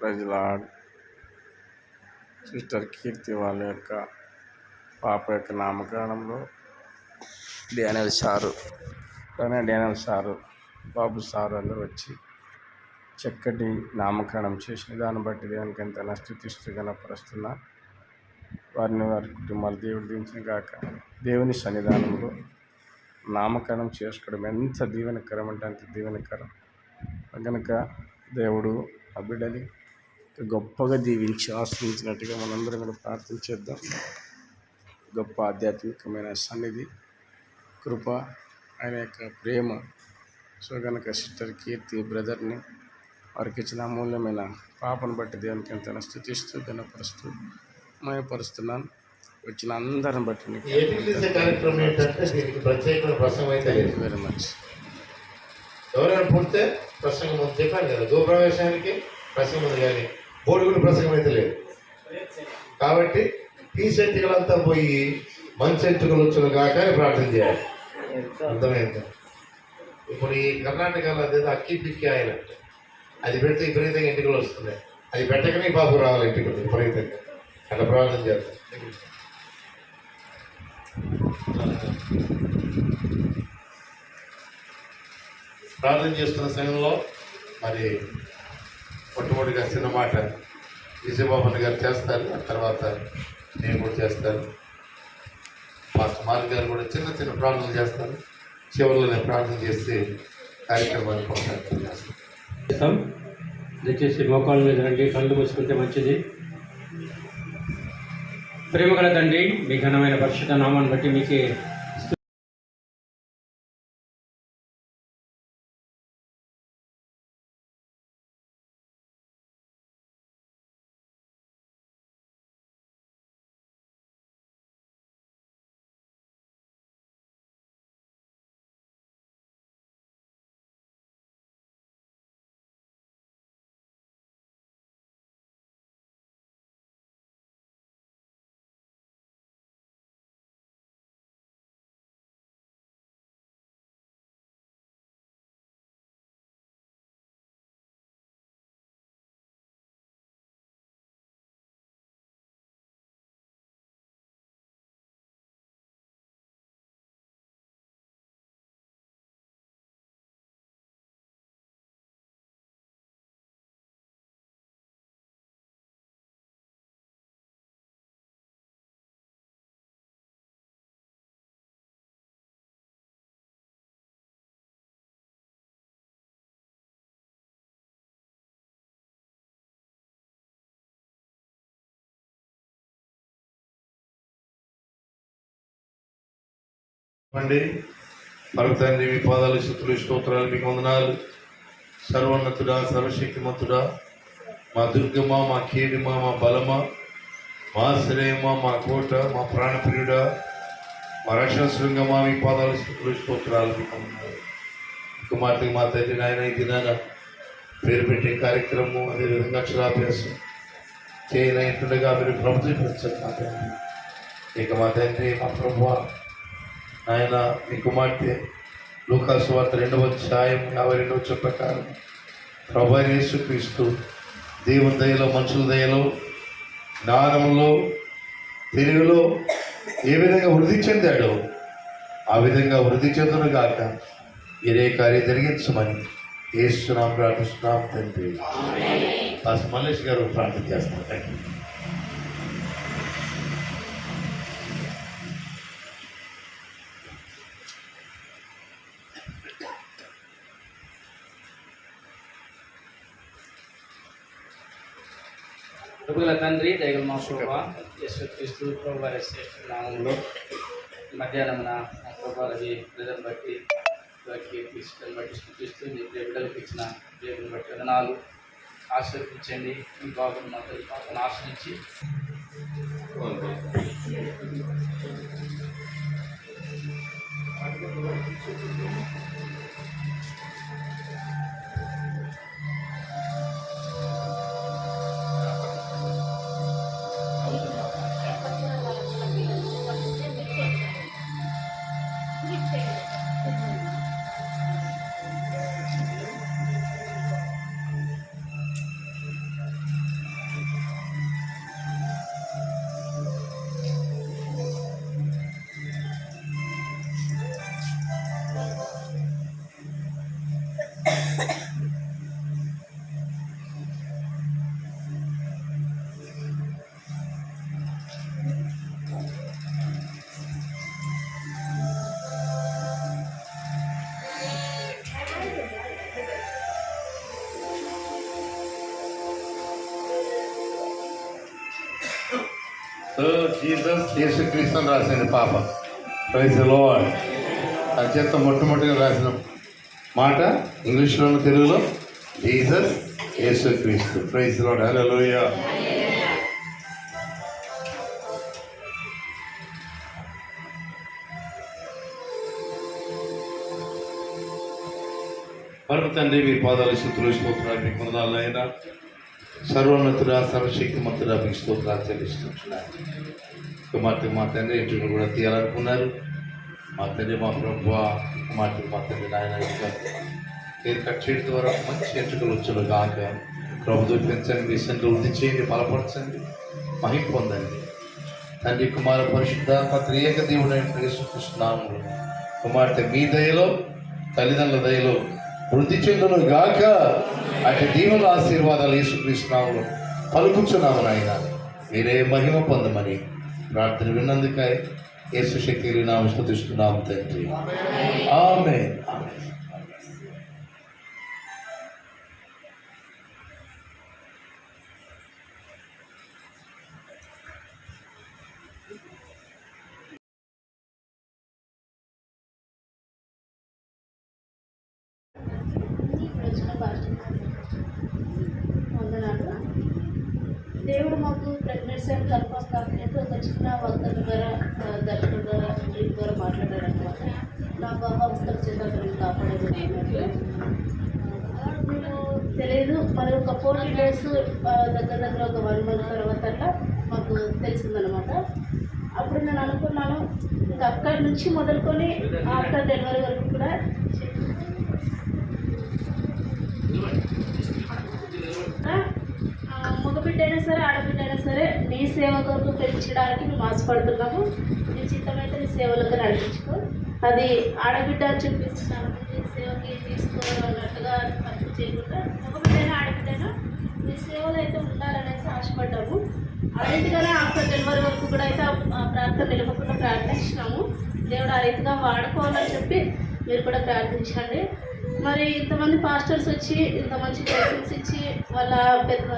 ప్రజలాడ్ sister కీర్తి వాళ్ళ యొక్క పాప యొక్క నామకరణంలో డానియల్ సారు కానీ డానియల్ సారు బాబు సారు అందరూ వచ్చి చక్కటి నామకరణం చేసిన దాన్ని బట్టి దేవునికి ఎంత స్థుతిస్తూ కనపరుస్తున్నా వారిని వారి కుటుంబాలు దేవుడు దించిన కాక దేవుని సన్నిధానంలో నామకరణం చేసుకోవడం ఎంత దీవెనకరం అంటే అంత దీవెనకరం. కనుక దేవుడు ఆ బిడ్డని గొప్పగా దీవించి ఆశ్రయించినట్టుగా మనందరం కూడా ప్రార్థన చేద్దాం. గొప్ప ఆధ్యాత్మికమైన సన్నిధి కృప ఆయన యొక్క ప్రేమ సో కనుక సిస్టర్ కీర్తి బ్రదర్ని వారికి ఇచ్చిన అమూల్యమైన పాపను బట్టి దేవునికి ఎంత స్థుతిస్తూ గణపరుస్తూ మయపరుస్తున్నాను. వచ్చిన అందరిని బట్టి వెరీ మచ్ ఎవరైనా పుడితే ప్రసంగం చెప్పాను కదా గోప్రవేశానికి ప్రసంగం కానీ బోడుగుడు ప్రసంగం అయితే లేదు. కాబట్టి తీసి పోయి మంచి ఎంటుకలు వచ్చిన కాక ప్రార్థన చేయాలి. అర్థమైందా? ఇప్పుడు ఈ కర్ణాటకలో అదే అక్కి పిక్కి ఆయన అది పెడితే విపరీతంగా ఎంటుకలు వస్తున్నాయి. అది పెట్టకనే బాబు రావాలి ఎంటుకలు విపరీతంగా. అట్లా ప్రార్థన చేస్తాం ప్రార్థన చేస్తున్న సమయంలో మరి మొట్టమొదటిగా చిన్న మాట విజయబాబు గారు చేస్తారు. ఆ తర్వాత నేను కూడా చేస్తాను. పాస్టర్ మార్గ్ గారు కూడా చిన్న చిన్న ప్రార్థనలు చేస్తారు. చివరిలో నేను ప్రార్థన చేసి కార్యక్రమాన్ని కొనసాగిస్తాను చేస్తాం. దయచేసి మోకాళ్ళ మీద రండి. కళ్ళు మూసుకుంటే మంచిది. ప్రేమగల తండ్రి మీ ఘనమైన పరిశుద్ధ నామాన్ని బట్టి మీకు అండి పరమ మీ పాదాలు శుతులు స్తోత్రాలు మీకు వందనాలు. సర్వోన్నతుడా సర్వశక్తిమంతుడా మా దుర్గమ మా కీడిమ మా బలమ మా శ్రేయమ మా కోట మా ప్రాణప్రియుడా మా రక్షణ శృంగమా మీ పాదాలు శుతులు స్తోత్రాలు మీకు వందనాలు. కుమార్తె మా తల్లి నాయన ఈ దినాన పేరు పెట్టే కార్యక్రమం అదేవిధంగా అక్షరాభ్యాసం చేయనైతుండగా మీరు ప్రభుత్వం ఇక మా తండ్రి మా ప్రభు ఆయన మీ కుమార్తె లూకాసు వార్త రెండవ అధ్యాయం యాభై రెండవ వచ్చే ప్రకారం ప్రభు యేసుక్రీస్తు దేవుని దయలో మనుషుల దయలో జ్ఞానంలో తెలివిలో ఏ విధంగా వృద్ధి చెందాడో ఆ విధంగా వృద్ధి చెందును గాక ఇదే కార్యం జరిగించమని ఏస్తున్నాం ప్రార్థిస్తున్నాం తండ్రి. మల్లేష్ గారు ప్రార్థన చేస్తాం థ్యాంక్ యూ ప్రభుల తండ్రి దైవ మా ప్రభా యేసు క్రీస్తు ప్రభు వారి శ్రేష్ఠ నామంలో మధ్యాహ్నం నా ప్రభావి ప్రజలను బట్టి తీసుకొని బట్టి స్థుతిస్తూ మీ బిడ్డలకు ఇచ్చిన దేవుని బట్టి వదనాలు ఆశీర్వదించండి. మీ బాబుని మా తల్లి పాపను ఆశ్రయించి జీసస్ యేసుక్రీస్తు అని రాసింది పాప. ప్రైజ్ లోడ్ అత్యంత మొట్టమొదటిగా రాసిన మాట ఇంగ్లీష్లోను తెలుగులో జీసస్ యేసుక్రీస్తు ప్రైజ్ లోడ్ హల్లెలూయా పరమ తండ్రి మీ పాదాలు శుద్ధులు స్తోత్రాలు మీకు వందనాలు సర్వోన్నతుడ సర్వశక్తి మంతుడ మీకు స్తోత్రాలు చెల్లిస్తున్నాను కుమార్తె మా తండ్రి ఇంటిని కూడా తీయాలనుకున్నారు. మా తండ్రి మా ప్రభు కుమార్తె మా తండ్రి నాయన మీరు కట్ చేయడం ద్వారా మంచి ఎంచుకలు వచ్చాడు కాక ప్రభు పెంచండి మీ సంఖ్య వృద్ధి చేయండి బలపరచండి మహిం పొందండి. తండ్రి కుమార పరిశుద్ధ త్రియేక దేవుడు యేసుకృష్ణనామములు కుమార్తె మీ దయలో తల్లిదండ్రుల దయలో వృద్ధి చెందును గాక. అటు దీవుల ఆశీర్వాదాలు యేసుకృష్ణనామములు పలుకుచున్నాము నాయన. మీరే మహిమ పొందమని ప్రార్థన విన్నందుకై యేసు శక్తి నామ స్థుతిస్తున్నాము తండ్రి. ఆమె ఆమె వందనాలు దేవుడు మాకు ప్రెగ్నెన్సీ అండ్ కాకపోతే ఒక చిన్న వక్తల ద్వారా దర్శనం ద్వారా డ్రీమ్ ద్వారా మాట్లాడారు అనమాట నా బాబా వస్త్ర చేత కాపాడేది తెలియదు మరి ఒక ఫోర్టీ డేస్ దగ్గర దగ్గర ఒక వన్ మంత్ తర్వాత అట్లా మాకు తెలిసిందనమాట అప్పుడు నేను అనుకున్నాను ఇంకా అక్కడి నుంచి మొదలుకొని ఆఫ్టర్ డెలివరీ వరకు కూడా మగబిడ్డైనా అయినా సరే ఆడబిడ్డైనా అయినా సరే నీ సేవ కొరకు పెంచడానికి మేము ఆశపడుతున్నాము. నీ చిత్తమైతే నీ సేవలకు నడిపించుకో. అది ఆడబిడ్డ చూపిస్తున్నాను నీ సేవకి తీసుకోవాలి అన్నట్టుగా తప్పు చేయకుండా మగబిడ్డైనా ఆడబిడ్డైనా నీ సేవలు అయితే ఉండాలనేసి ఆశపడ్డాము. ఆ రీతిగానే ఆఫ్టర్ డెలివరీ వరకు కూడా అయితే ఆ ప్రార్థన నిలవకుండా ప్రార్థించినాము. దేవుడు ఆ రీతిగా వాడుకోవాలని చెప్పి మీరు కూడా ప్రార్థించండి. మరి ఇంతమంది పాస్టర్స్ వచ్చి ఇంత మంచి బ్లెస్సింగ్స్ ఇచ్చి వాళ్ళ పెద్ద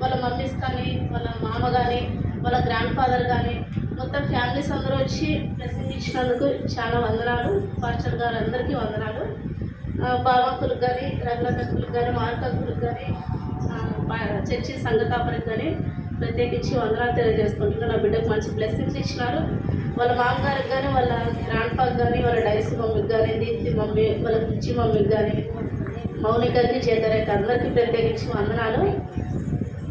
వాళ్ళ మమ్మీస్ కానీ వాళ్ళ మామ కానీ వాళ్ళ గ్రాండ్ ఫాదర్ కానీ మొత్తం ఫ్యామిలీస్ అందరూ వచ్చి బ్లెస్సింగ్ ఇచ్చినందుకు చాలా వందనాలు. పాస్టర్ గారు అందరికీ వందనాలు. ఆ, కానీ రఘునాథకులకు కానీ మార్కకులకు కానీ చర్చి సంఘకాపరికి కానీ ప్రత్యేకించి వందనాలు తెలియజేసుకుంటున్నాను. నా బిడ్డకు మంచి బ్లెస్సింగ్స్ ఇచ్చినారు. వాళ్ళ మామగారికి కానీ వాళ్ళ గ్రాండ్ పాకి కానీ వాళ్ళ డైసీ మమ్మీకి కానీ దీప్తి మమ్మీ వాళ్ళ పిచ్చి మమ్మీకి కానీ మౌనికకి చేతరేక అందరికీ ప్రత్యేకించి వందనాలు.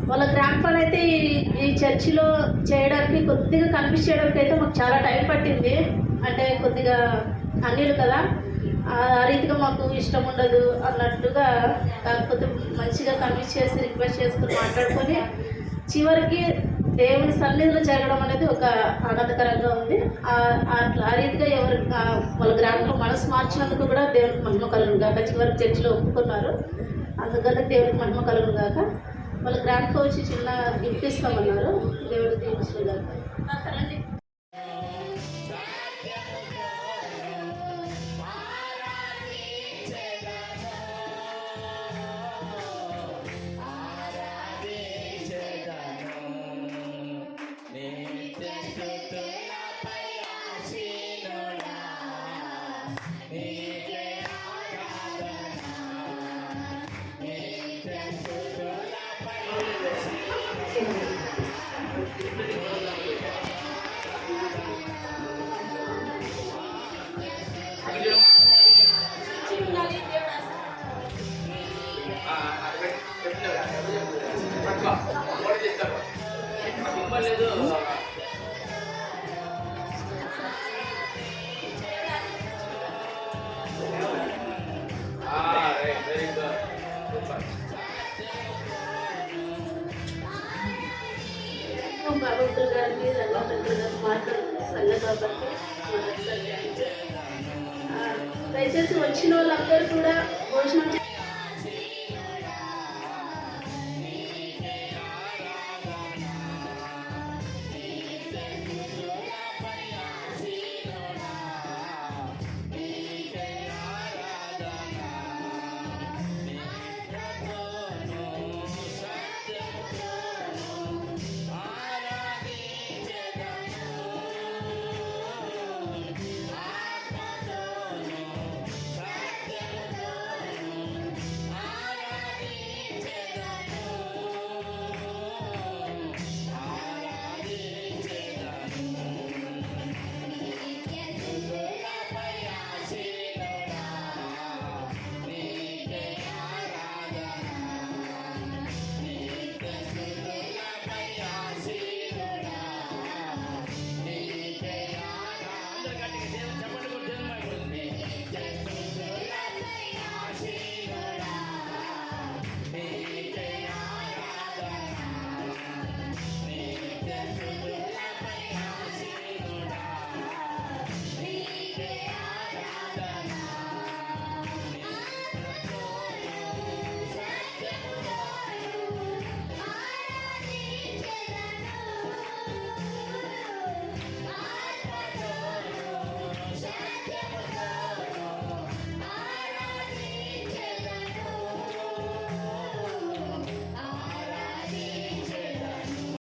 వాళ్ళ గ్రాండ్ ఫాదర్ అయితే ఈ చర్చిలో చేయడానికి కొద్దిగా కన్విన్స్ చేయడానికి అయితే మాకు చాలా టైం పట్టింది. అంటే కొద్దిగా అన్నిలు కదా. ఆ ఆ రీతిగా మాకు ఇష్టం ఉండదు అన్నట్టుగా కాకపోతే మంచిగా కన్విన్స్ చేసి రిక్వెస్ట్ చేసుకుని మాట్లాడుకొని చివరికి దేవుని సన్నిధిలో జరగడం అనేది ఒక ఆనందకరంగా ఉంది. ఆ- అట్లా ఆ రీతిగా ఎవరు వాళ్ళ గ్రామంలో మనసు మార్చినందుకు కూడా దేవునికి మహిమ కలుగును కాక చివరికి చర్చిలో ఒప్పుకున్నారు. అందుకని దేవునికి మహిమ కలుగును కాక వాళ్ళ గ్రాండ్ వచ్చి చిన్న గిఫ్ట్ ఇస్తామన్నారు. దేవుడు దీవించిన కాక రండి బాబుతులు గారికి రంగపతులు గారు మాట్లాడుతున్న సంఘ కాబట్టి దయచేసి వచ్చిన వాళ్ళందరూ కూడా భోజనం